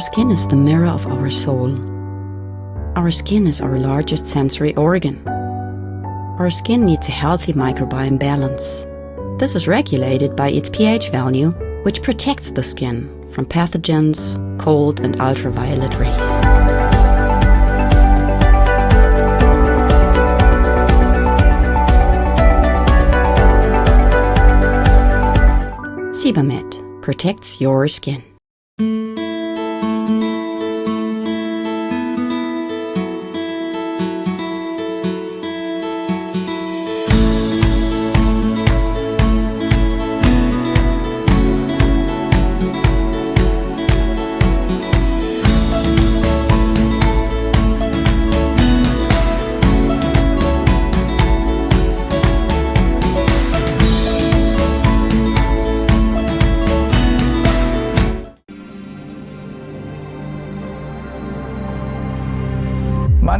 Our skin is the mirror of our soul. Our skin is our largest sensory organ. Our skin needs a healthy microbiome balance. This is regulated by its pH value, which protects the skin from pathogens, cold, and ultraviolet rays. Sebamed protects your skin.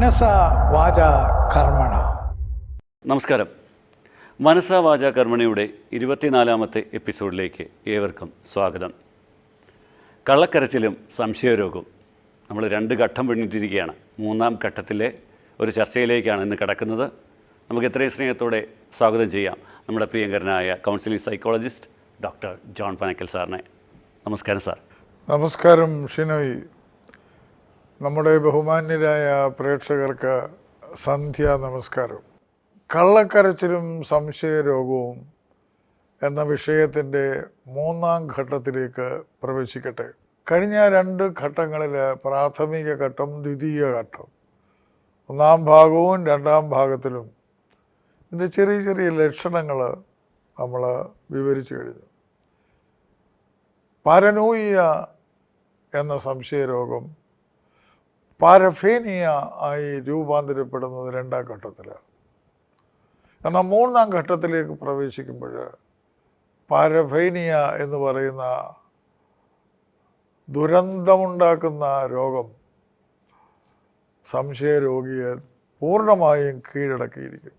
മനസ വാച കർമ്മണ. നമസ്കാരം. മനസ വാച കർമ്മണിയുടെ ഇരുപത്തിനാലാമത്തെ എപ്പിസോഡിലേക്ക് ഏവർക്കും സ്വാഗതം. കള്ളക്കരച്ചിലും സംശയരോഗവും നമ്മൾ രണ്ട് ഘട്ടം പിന്നിട്ടിരിക്കുകയാണ്. മൂന്നാം ഘട്ടത്തിലെ ഒരു ചർച്ചയിലേക്കാണ് ഇന്ന് കിടക്കുന്നത്. നമുക്ക് എത്രയും സ്നേഹത്തോടെ സ്വാഗതം ചെയ്യാം നമ്മുടെ പ്രിയങ്കരനായ counselling psychologist doctor John Panakkal സാറിനെ. നമസ്കാരം സാർ. നമസ്കാരം ഷിനോയ്. നമ്മുടെ ബഹുമാന്യരായ പ്രേക്ഷകർക്ക് സന്ധ്യ നമസ്കാരം. കള്ളക്കരച്ചിലും സംശയരോഗവും എന്ന വിഷയത്തിന്റെ മൂന്നാം ഘട്ടത്തിലേക്ക് പ്രവേശിക്കട്ടെ. കഴിഞ്ഞ രണ്ട് ഘട്ടങ്ങളിൽ പ്രാഥമിക ഘട്ടം ദ്വിതീയ ഘട്ടം. ഒന്നാം ഭാഗവും രണ്ടാം ഭാഗത്തിലും ഇതിന്റെ ചെറിയ ചെറിയ ലക്ഷണങ്ങൾ നമ്മൾ വിവരിച്ചു കഴിഞ്ഞു. പാരനോയിയ എന്ന സംശയരോഗം പാരഫേനിയ ആയി രൂപാന്തരപ്പെടുന്നത് രണ്ടാം ഘട്ടത്തിലാണ് എന്നാൽ മൂന്നാം ഘട്ടത്തിലേക്ക് പ്രവേശിക്കുമ്പോൾ പാരഫേനിയ എന്ന് പറയുന്ന ദുരന്തമുണ്ടാക്കുന്ന രോഗം സംശയരോഗിയെ പൂർണമായും കീഴടക്കിയിരിക്കും.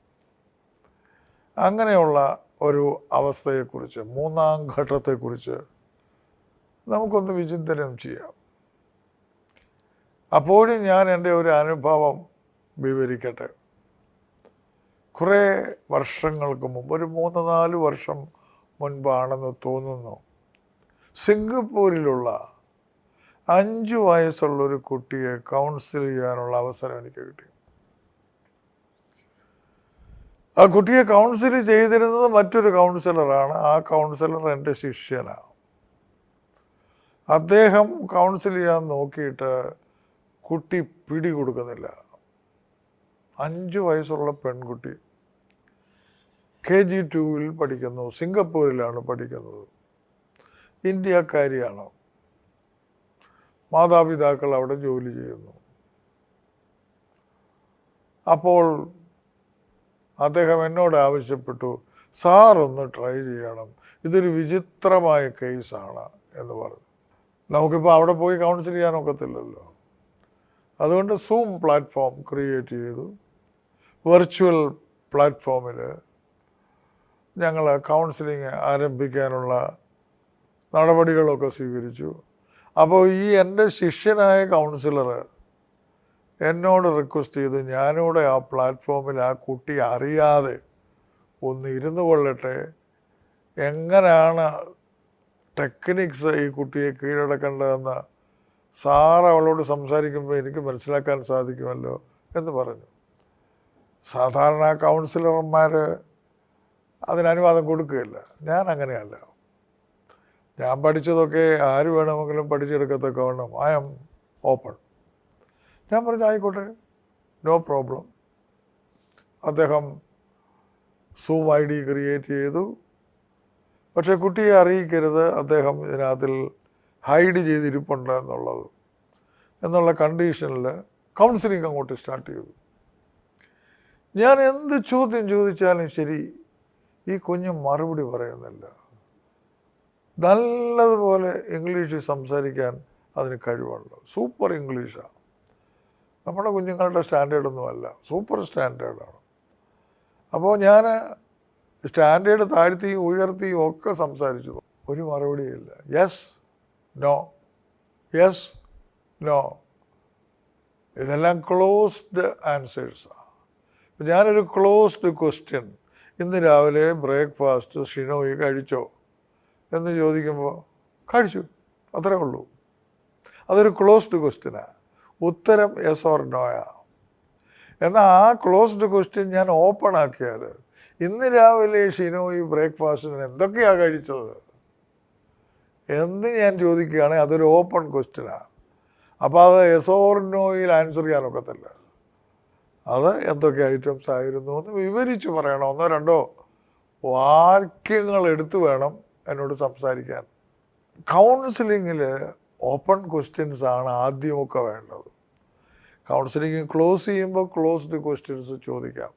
അങ്ങനെയുള്ള ഒരു അവസ്ഥയെക്കുറിച്ച് മൂന്നാം ഘട്ടത്തെക്കുറിച്ച് നമുക്കൊന്ന് വിചിന്തനം ചെയ്യാം. അപ്പോഴും ഞാൻ എന്റെ ഒരു അനുഭവം വിവരിക്കട്ടെ. കുറേ വർഷങ്ങൾക്ക് മുമ്പ് ഒരു മൂന്ന് നാല് വർഷം മുൻപാണെന്ന് തോന്നുന്നു സിംഗപ്പൂരിലുള്ള അഞ്ച് വയസ്സുള്ള ഒരു കുട്ടിയെ കൗൺസിൽ ചെയ്യാനുള്ള അവസരം എനിക്ക് കിട്ടി. ആ കുട്ടിയെ കൗൺസിൽ ചെയ്തിരുന്നത് മറ്റൊരു കൗൺസിലറാണ്. ആ കൗൺസിലർ എന്റെ ശിഷ്യനാണ്. അദ്ദേഹം കൗൺസിൽ ചെയ്യാൻ നോക്കിയിട്ട് കുട്ടി പിടി കൊടുക്കുന്നില്ല അഞ്ച് വയസ്സുള്ള പെൺകുട്ടി കെ ജി ടുവിൽ പഠിക്കുന്നു സിംഗപ്പൂരിലാണ് പഠിക്കുന്നത്. ഇന്ത്യക്കാരിയാണ്. മാതാപിതാക്കൾ അവിടെ ജോലി ചെയ്യുന്നു. അപ്പോൾ അദ്ദേഹം എന്നോട് ആവശ്യപ്പെട്ടു സാർ ഒന്ന് ട്രൈ ചെയ്യണം ഇതൊരു വിചിത്രമായ കേസാണ് എന്ന് പറഞ്ഞു. നമുക്കിപ്പോൾ അവിടെ പോയി കൗൺസിൽ ചെയ്യാനൊക്കത്തില്ലല്ലോ. അതുകൊണ്ട് സൂം പ്ലാറ്റ്ഫോം ക്രിയേറ്റ് ചെയ്തു. വെർച്വൽ പ്ലാറ്റ്ഫോമിൽ ഞങ്ങൾ കൗൺസിലിംഗ് ആരംഭിക്കാനുള്ള നടപടികളൊക്കെ സ്വീകരിച്ചു. അപ്പോൾ ഈ എന്റെ ശിഷ്യനായ കൗൺസിലർ എന്നോട് റിക്വസ്റ്റ് ചെയ്തു ഞാനിവിടെ ആ പ്ലാറ്റ്ഫോമിൽ ആ കുട്ടി അറിയാതെ ഒന്ന് ഇരുന്നു കൊള്ളട്ടെ. എങ്ങനെയാണ് ടെക്നിക്സ് ഈ കുട്ടിയെ കീഴടക്കേണ്ടതെന്ന് സാർ അവളോട് സംസാരിക്കുമ്പോൾ എനിക്ക് മനസ്സിലാക്കാൻ സാധിക്കുമല്ലോ എന്ന് പറഞ്ഞു. സാധാരണ കൗൺസിലർമാർ അതിനനുവാദം കൊടുക്കുകയില്ല. ഞാൻ അങ്ങനെയല്ല. ഞാൻ പഠിച്ചതൊക്കെ ആര് വേണമെങ്കിലും പഠിച്ചെടുക്കത്തക്ക വേണം ഐ എം ഓപ്പൺ ഞാൻ പറഞ്ഞു ആയിക്കോട്ടെ നോ പ്രോബ്ലം അദ്ദേഹം സൂം ഐ ഡി ക്രിയേറ്റ് ചെയ്തു. പക്ഷേ കുട്ടിയെ അറിയിക്കരുത്. അദ്ദേഹം ഇതിനകത്തിൽ ഹൈഡ് ചെയ്തിരിപ്പുണ്ട് എന്നുള്ളത്. എന്നുള്ള കണ്ടീഷനിൽ കൗൺസിലിംഗ് അങ്ങോട്ട് സ്റ്റാർട്ട് ചെയ്തു. ഞാൻ എന്ത് ചോദ്യം ചോദിച്ചാലും ശരി ഈ കുഞ്ഞ് മറുപടി പറയുന്നില്ല. നല്ലതുപോലെ ഇംഗ്ലീഷിൽ സംസാരിക്കാൻ അതിന് കഴിവുണ്ട്. സൂപ്പർ ഇംഗ്ലീഷാണ് നമ്മുടെ കുഞ്ഞുങ്ങളുടെ സ്റ്റാൻഡേർഡൊന്നുമല്ല. സൂപ്പർ സ്റ്റാൻഡേർഡാണ്. അപ്പോൾ ഞാൻ സ്റ്റാൻഡേർഡ് താഴ്ത്തിയും ഉയർത്തിയും ഒക്കെ സംസാരിച്ചു. ഒരു മറുപടിയില്ല യെസ് നോ യെസ് നോ ഇതെല്ലാം ക്ലോസ്ഡ് ആൻസേഴ്സാണ് ഞാനൊരു ക്ലോസ്ഡ് ക്വസ്റ്റ്യൻ ഇന്ന് രാവിലെ ബ്രേക്ക്ഫാസ്റ്റ് ഷിനോയി കഴിച്ചോ? എന്ന് ചോദിക്കുമ്പോൾ കഴിച്ചു. അത്രേ ഉള്ളൂ. അതൊരു ക്ലോസ്ഡ് ക്വസ്റ്റ്യനാണ് ഉത്തരം എസ് ഓർ നോയാ എന്നാൽ ആ ക്ലോസ്ഡ് ക്വസ്റ്റ്യൻ ഞാൻ ഓപ്പൺ ആക്കിയാൽ ഇന്ന് രാവിലെ ഷിനോയി ബ്രേക്ക്ഫാസ്റ്റിന് എന്തൊക്കെയാണ് കഴിച്ചത്? എന്ന് ഞാൻ ചോദിക്കുകയാണെങ്കിൽ അതൊരു ഓപ്പൺ ക്വസ്റ്റ്യനാണ് അപ്പോൾ അത് എസോർനോയിൽ ആൻസർ ചെയ്യാനൊക്കത്തില്ല അത് എന്തൊക്കെ ഐറ്റംസ് ആയിരുന്നു എന്ന് വിവരിച്ച് പറയണം? ഒന്നോ രണ്ടോ വാക്യങ്ങൾ എടുത്തു വേണം എന്നോട് സംസാരിക്കാൻ. കൗൺസിലിങ്ങിൽ ഓപ്പൺ ക്വസ്റ്റ്യൻസ് ആണ് ആദ്യമൊക്കെ വേണ്ടത്. കൗൺസിലിംഗ് ക്ലോസ് ചെയ്യുമ്പോൾ ക്ലോസ്ഡ് ക്വസ്റ്റ്യൻസ് ചോദിക്കാം.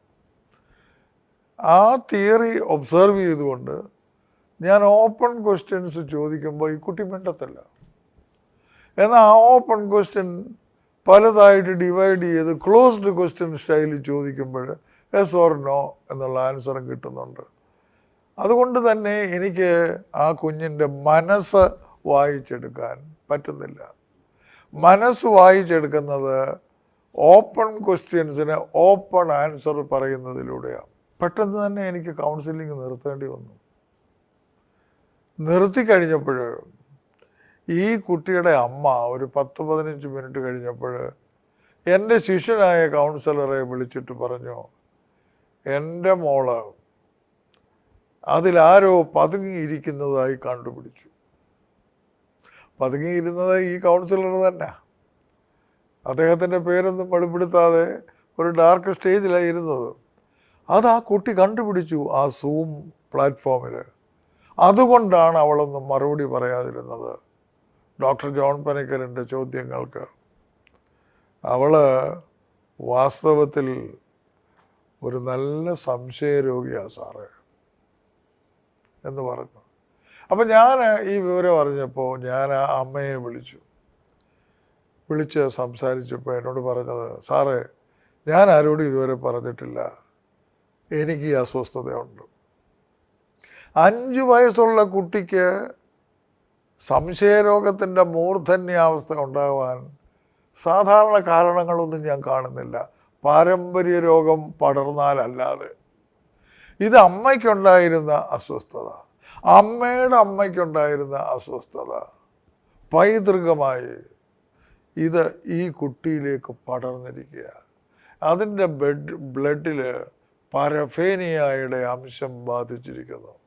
ആ തിയറി ഒബ്സർവ് ചെയ്തുകൊണ്ട് ഞാൻ ഓപ്പൺ ക്വസ്റ്റ്യൻസ് ചോദിക്കുമ്പോൾ ഈ കുട്ടി മിണ്ടത്തില്ല. എന്നാൽ ആ ഓപ്പൺ ക്വസ്റ്റ്യൻ പലതായിട്ട് ഡിവൈഡ് ചെയ്ത് ക്ലോസ്ഡ് ക്വസ്റ്റ്യൻ സ്റ്റൈലിൽ ചോദിക്കുമ്പോൾ എസ് ഓർ നോ എന്നുള്ള ആൻസറും കിട്ടുന്നുണ്ട്. അതുകൊണ്ട് തന്നെ എനിക്ക് ആ കുഞ്ഞിന്റെ മനസ്സ് വായിച്ചെടുക്കാൻ പറ്റുന്നില്ല. മനസ്സ് വായിച്ചെടുക്കുന്നത് ഓപ്പൺ ക്വസ്റ്റ്യൻസിന് ഓപ്പൺ ആൻസർ പറയുന്നതിലൂടെയാണ് പെട്ടെന്ന് തന്നെ എനിക്ക് കൗൺസിലിംഗ് നിർത്തേണ്ടി വന്നു. നിർത്തി കഴിഞ്ഞപ്പോൾ ഈ കുട്ടിയുടെ അമ്മ ഒരു പത്ത് പതിനഞ്ച് മിനിറ്റ് കഴിഞ്ഞപ്പോൾ എന്റെ ശിഷ്യനായ കൗൺസിലറെ വിളിച്ചിട്ട് പറഞ്ഞു എന്റെ മോൾ അതിലാരോ പതുങ്ങിയിരിക്കുന്നതായി കണ്ടുപിടിച്ചു. പതുങ്ങിയിരുന്നത് ഈ കൗൺസിലർ തന്നെ. അദ്ദേഹത്തിന്റെ പേരൊന്നും വെളിപ്പെടുത്താതെ ഒരു ഡാർക്ക് സ്റ്റേജിലായിരുന്നു അത് ആ കുട്ടി കണ്ടുപിടിച്ചു ആ സൂം പ്ലാറ്റ്ഫോമിൽ അതുകൊണ്ടാണ് അവളൊന്നും മറുപടി പറയാതിരുന്നത്. ഡോക്ടർ ജോൺ പനിക്കലിന്റെ ചോദ്യങ്ങൾക്ക്. അവൾ വാസ്തവത്തിൽ ഒരു നല്ല സംശയരോഗിയാണ് സാറേ എന്ന് പറഞ്ഞു. അപ്പം ഞാൻ ഈ വിവരം അറിഞ്ഞപ്പോൾ ഞാൻ ആ അമ്മയെ വിളിച്ചു. വിളിച്ച് സംസാരിച്ചപ്പോൾ എന്നോട് പറഞ്ഞത് സാറേ ഞാൻ ആരോടും ഇതുവരെ പറഞ്ഞിട്ടില്ല. എനിക്ക് ഈ അസ്വസ്ഥതയുണ്ട്. അഞ്ച് വയസ്സുള്ള കുട്ടിക്ക് സംശയരോഗത്തിന്റെ മൂർധന്യാവസ്ഥ ഉണ്ടാകാൻ സാധാരണ കാരണങ്ങളൊന്നും ഞാൻ കാണുന്നില്ല. പാരമ്പര്യ രോഗം പടർന്നാലല്ലാതെ. ഇത് അമ്മയ്ക്കുണ്ടായിരുന്ന അസ്വസ്ഥത. അമ്മയുടെ അമ്മയ്ക്കുണ്ടായിരുന്ന അസ്വസ്ഥത. പൈതൃകമായി ഇത് ഈ കുട്ടിയിലേക്ക് പടർന്നിരിക്കുക അതിന്റെ ബെഡ് ബ്ലഡിൽ പരഫേനിയയുടെ അംശം ബാധിച്ചിരിക്കുന്നു.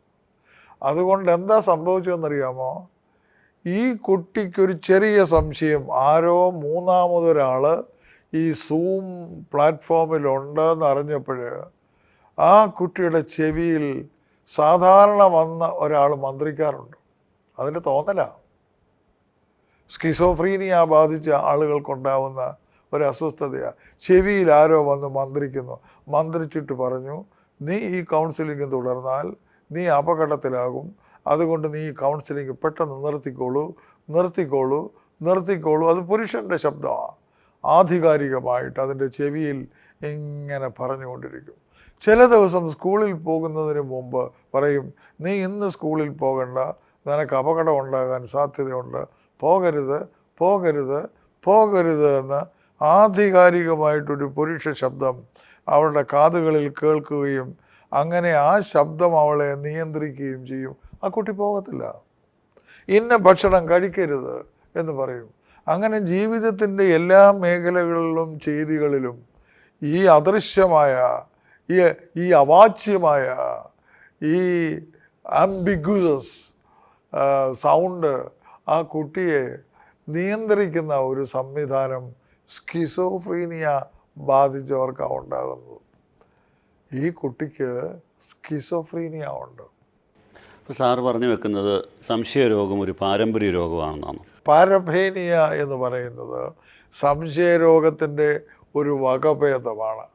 അതുകൊണ്ട് എന്താ സംഭവിച്ചതെന്നറിയാമോ? ഈ കുട്ടിക്കൊരു ചെറിയ സംശയം. ആരോ മൂന്നാമതൊരാൾ ഈ സൂം പ്ലാറ്റ്ഫോമിലുണ്ടെന്ന് അറിഞ്ഞപ്പോൾ ആ കുട്ടിയുടെ ചെവിയിൽ സാധാരണ വന്ന ഒരാൾ മന്ത്രിക്കാറുണ്ട് അതിന്റെ തോന്നലാണ് സ്കിസോഫ്രീനിയ ബാധിച്ച ആളുകൾക്കുണ്ടാവുന്ന ഒരു അസ്വസ്ഥതയാണ് ചെവിയിൽ ആരോ വന്ന് മന്ത്രിക്കുന്നു. മന്ത്രിച്ചിട്ട് പറഞ്ഞു നീ ഈ കൗൺസിലിംഗ് തുടർന്നാൽ നീ അപകടത്തിലാകും. അതുകൊണ്ട് നീ കൗൺസിലിംഗ് പെട്ടെന്ന് നിർത്തിക്കോളൂ നിർത്തിക്കോളൂ നിർത്തിക്കോളൂ. അത് പുരുഷന്റെ ശബ്ദമാണ് ആധികാരികമായിട്ട് അതിന്റെ ചെവിയിൽ ഇങ്ങനെ പറഞ്ഞുകൊണ്ടിരിക്കും. ചില ദിവസം സ്കൂളിൽ പോകുന്നതിന് മുമ്പ് പറയും നീ ഇന്ന് സ്കൂളിൽ പോകണ്ട. നിനക്ക് അപകടം ഉണ്ടാകാൻ സാധ്യതയുണ്ട്. പോകരുത് പോകരുത് പോകരുത് എന്ന് ആധികാരികമായിട്ടൊരു പുരുഷ ശബ്ദം അവളുടെ കാതുകളിൽ കേൾക്കുകയും അങ്ങനെ ആ ശബ്ദം അവളെ നിയന്ത്രിക്കുകയും ചെയ്യും. ആ കുട്ടി പോകത്തില്ല. ഇന്ന ഭക്ഷണം കഴിക്കരുത് എന്ന് പറയും. അങ്ങനെ ജീവിതത്തിന്റെ എല്ലാ മേഖലകളിലും ചെയ്തികളിലും ഈ അദൃശ്യമായ ഈ ഈ അവാച്യമായ ഈ ആംബിഗ്വസ് സൗണ്ട് ആ കുട്ടിയെ നിയന്ത്രിക്കുന്ന ഒരു സംവിധാനം സ്കിസോഫ്രീനിയ ബാധിച്ചവർക്കാണ് ഉണ്ടാകുന്നത്. ഈ കുട്ടിക്ക് സ്കിസോഫ്രീനിയ ഉണ്ട്. അപ്പോൾ സാറ് പറഞ്ഞു വെക്കുന്നത് സംശയ രോഗം ഒരു പാരമ്പര്യ രോഗമാണെന്നാണ്. പാരഭേനിയ എന്ന് പറയുന്നത് സംശയരോഗത്തിന്റെ ഒരു വകഭേദമാണ്.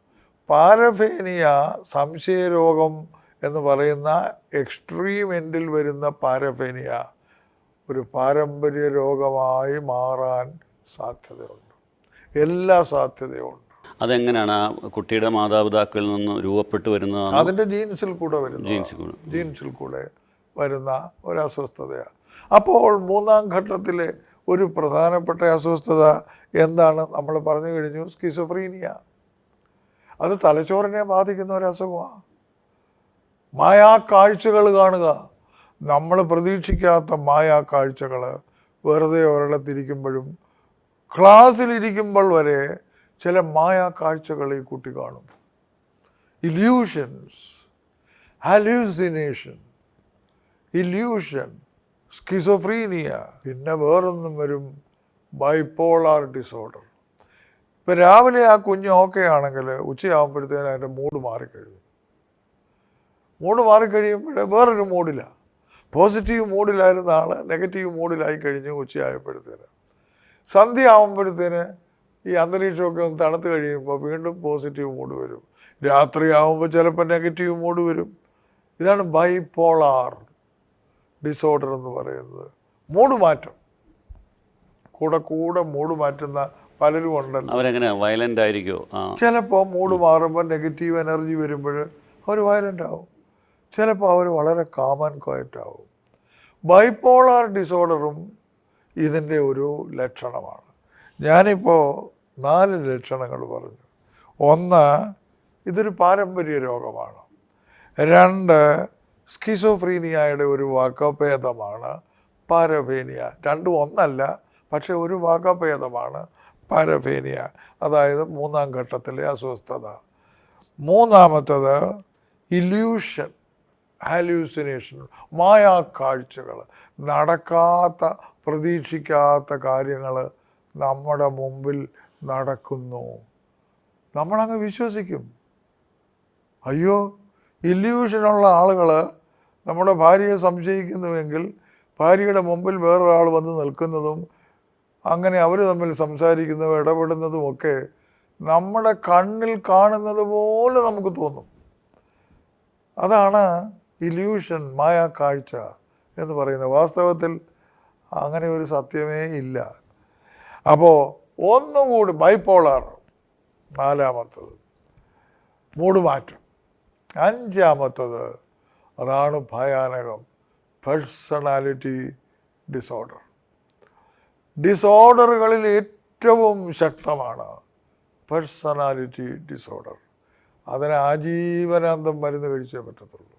പാരഫേനിയ സംശയരോഗം എന്ന് പറയുന്ന എക്സ്ട്രീം എൻഡിൽ വരുന്ന പാരഫേനിയ ഒരു പാരമ്പര്യ രോഗമായി മാറാൻ സാധ്യതയുണ്ട്. എല്ലാ സാധ്യതയും ഉണ്ട് അതെങ്ങനെയാണ് ആ കുട്ടിയുടെ മാതാപിതാക്കളിൽ നിന്ന് രൂപപ്പെട്ടു വരുന്നത് അതിന്റെ ജീൻസിൽ കൂടെ വരുന്ന ജീൻസിൽ കൂടെ. ജീൻസിൽ കൂടെ വരുന്ന ഒരു അസ്വസ്ഥതയാണ് അപ്പോൾ മൂന്നാം ഘട്ടത്തിൽ ഒരു പ്രധാനപ്പെട്ട അസ്വസ്ഥത എന്താണ്? നമ്മൾ പറഞ്ഞു കഴിഞ്ഞു സ്കിസോഫ്രീനിയ. അത് തലച്ചോറിനെ ബാധിക്കുന്ന ഒരു അസുഖമാണ് മായാ കാഴ്ചകൾ കാണുക. നമ്മൾ പ്രതീക്ഷിക്കാത്ത മായാ കാഴ്ചകൾ വെറുതെ ഒരിടത്തിരിക്കുമ്പോഴും ക്ലാസ്സിലിരിക്കുമ്പോൾ വരെ ചില മായാ കാഴ്ചകൾ ഈ കുട്ടി കാണും. ഇല്യൂഷൻസ് ഹലൂസിനേഷൻ ഇല്യൂഷൻ സ്കിസോഫ്രീനിയ പിന്നെ വേറൊന്നും വരും ബൈപ്പോളാർ ഡിസോർഡർ ഇപ്പം രാവിലെ ആ കുഞ്ഞ് ഓക്കെ ആണെങ്കിൽ ഉച്ചയാകുമ്പോഴത്തേന് അതിന്റെ മൂഡ് മാറിക്കഴിയും മൂഡ് മാറിക്കഴിയുമ്പോൾ വേറൊരു മൂഡിലാണ് പോസിറ്റീവ് മൂഡിലായിരുന്ന ആൾ നെഗറ്റീവ് മൂഡിലായി കഴിഞ്ഞു ഉച്ചയായപ്പോഴത്തേന്. സന്ധ്യ ആകുമ്പോഴത്തേന് ഈ അന്തരീക്ഷമൊക്കെ ഒന്ന് തണുത്ത് കഴിയുമ്പോൾ വീണ്ടും പോസിറ്റീവ് മൂഡ് വരും. രാത്രിയാവുമ്പോൾ ചിലപ്പോൾ നെഗറ്റീവ് മൂഡ് വരും. ഇതാണ് ബൈപോളാർ ഡിസോർഡർ എന്ന് പറയുന്നത്. മൂഡ് മാറ്റം. കൂടെ കൂടെ മൂഡ് മാറ്റുന്ന പലരും ഉണ്ടല്ലോ. അവരെങ്ങനെ? വയലന്റ് ആയിരിക്കുമോ ചിലപ്പോൾ മൂഡ് മാറുമ്പോൾ നെഗറ്റീവ് എനർജി വരുമ്പോൾ അവർ വയലന്റ് ആവും. ചിലപ്പോൾ അവർ വളരെ കാമൻ ക്വയറ്റ് ആവും. ബൈപോളാർ ഡിസോർഡറും ഇതിന്റെ ഒരു ലക്ഷണമാണ്. ഞാനിപ്പോൾ നാല് ലക്ഷണങ്ങൾ പറഞ്ഞു. ഒന്ന് ഇതൊരു പാരമ്പര്യ രോഗമാണ്. രണ്ട് സ്കിസോഫ്രീനിയയുടെ ഒരു വാക്കഭേദമാണ് പാരഫേനിയ. രണ്ടും ഒന്നല്ല പക്ഷേ ഒരു വാക്കഭേദമാണ് പാരഫേനിയ. അതായത് മൂന്നാം ഘട്ടത്തിലെ അസ്വസ്ഥത. മൂന്നാമത്തത് ഇല്യൂഷൻ ഹാലൂസിനേഷൻ മായാ കാഴ്ചകൾ നടക്കാത്ത പ്രതീക്ഷിക്കാത്ത കാര്യങ്ങൾ നമ്മുടെ മുമ്പിൽ നടക്കുന്നു. നമ്മളങ്ങ് വിശ്വസിക്കും. അയ്യോ ഇല്യൂഷനുള്ള ആളുകൾ നമ്മുടെ ഭാര്യയെ സംശയിക്കുന്നുവെങ്കിൽ ഭാര്യയുടെ മുമ്പിൽ വേറൊരാൾ വന്ന് നിൽക്കുന്നതും അങ്ങനെ അവർ തമ്മിൽ സംസാരിക്കുന്നതും ഇടപെടുന്നതും ഒക്കെ നമ്മുടെ കണ്ണിൽ കാണുന്നത് പോലെ നമുക്ക് തോന്നും. അതാണ് ഇല്യൂഷൻ മായ കാഴ്ച എന്ന് പറയുന്നത്. വാസ്തവത്തിൽ അങ്ങനെ ഒരു സത്യമേ ഇല്ല. അപ്പോൾ ഒന്നുകൂടി ബൈപ്പോളാർ നാലാമത്തത്. മൂടുമാറ്റം അഞ്ചാമത്തത് അതാണ് ഭയാനകം. പേഴ്സണാലിറ്റി ഡിസോർഡർ ഡിസോർഡറുകളിൽ ഏറ്റവും ശക്തമാണ് പേഴ്സണാലിറ്റി ഡിസോർഡർ അതിന് ആജീവനാന്തം മരുന്ന് കഴിച്ചേ പറ്റത്തുള്ളൂ.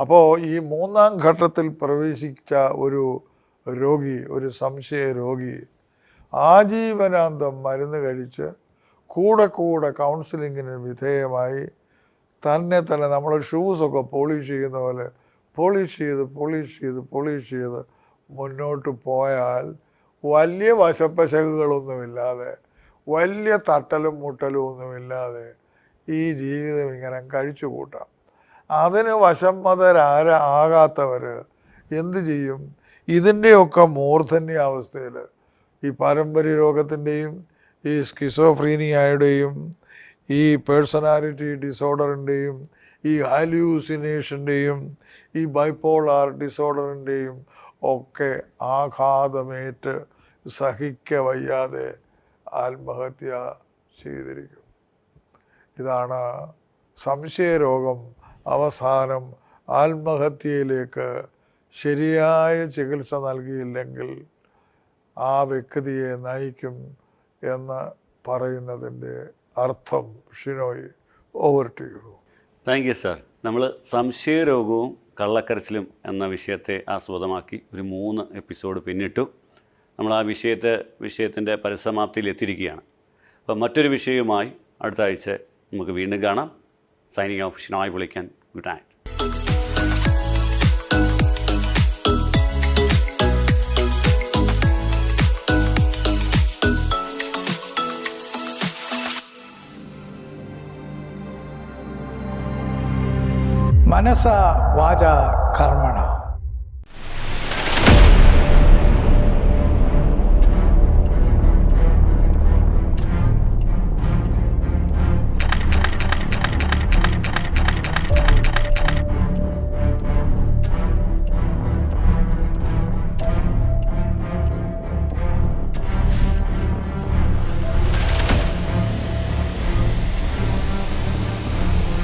അപ്പോൾ ഈ മൂന്നാം ഘട്ടത്തിൽ പ്രവേശിച്ച ഒരു രോഗി ഒരു സംശയ രോഗി ആജീവനാന്തം മരുന്ന് കഴിച്ച് കൂടെ കൂടെ കൗൺസിലിങ്ങിന് വിധേയമായി. തന്നെ തന്നെ നമ്മൾ ഷൂസൊക്കെ പോളിഷ് ചെയ്യുന്ന പോലെ പോളിഷ് ചെയ്ത് പോളിഷ് ചെയ്ത് പോളിഷ് ചെയ്ത് മുന്നോട്ട് പോയാൽ വലിയ വശപ്പശകുകളൊന്നുമില്ലാതെ വലിയ തട്ടലും മുട്ടലും ഒന്നുമില്ലാതെ ഈ ജീവിതം ഇങ്ങനെ കഴിച്ചു കൂട്ടാം അതിന് വശംമതരാരാകാത്തവർ എന്തു ചെയ്യും? ഇതിന്റെയൊക്കെ മൂർധന്യാവസ്ഥയിൽ ഈ പാരമ്പര്യ രോഗത്തിന്റെയും ഈ സ്കിസോഫ്രീനിയയുടെയും ഈ പേഴ്സണാലിറ്റി ഡിസോർഡറിന്റെയും ഈ ഹാലൂസിനേഷന്റെയും ഈ ബൈപ്പോളാർ ഡിസോർഡറിന്റെയും ഒക്കെ ആഘാതമേറ്റ് സഹിക്ക വയ്യാതെ ആത്മഹത്യ ചെയ്തിരിക്കും. ഇതാണ് സംശയരോഗം അവസാനം ആത്മഹത്യയിലേക്ക് ശരിയായ ചികിത്സ നൽകിയില്ലെങ്കിൽ ആ വ്യക്തിയെ നയിക്കും എന്ന് പറയുന്നതിന്റെ അർത്ഥം Shinoy over to you thank you sir നമ്മൾ സംശയരോഗവും കള്ളക്കരച്ചിലും എന്ന വിഷയത്തെ ആസ്പദമാക്കി ഒരു മൂന്ന് എപ്പിസോഡ് പിന്നിട്ടു. നമ്മൾ ആ വിഷയത്തെ വിഷയത്തിന്റെ പരിസമാപ്തിയിൽ എത്തിയിരിക്കുകയാണ്. അപ്പോൾ മറ്റൊരു വിഷയവുമായി അടുത്ത ആഴ്ച നമുക്ക് വീണ്ടും കാണാം. സൈനിങ് ഓഫ് ഷിനോയ് വിളിക്കാൻ ഗുഡ് നൈറ്റ്. മനസ വാച കർമ്മണ.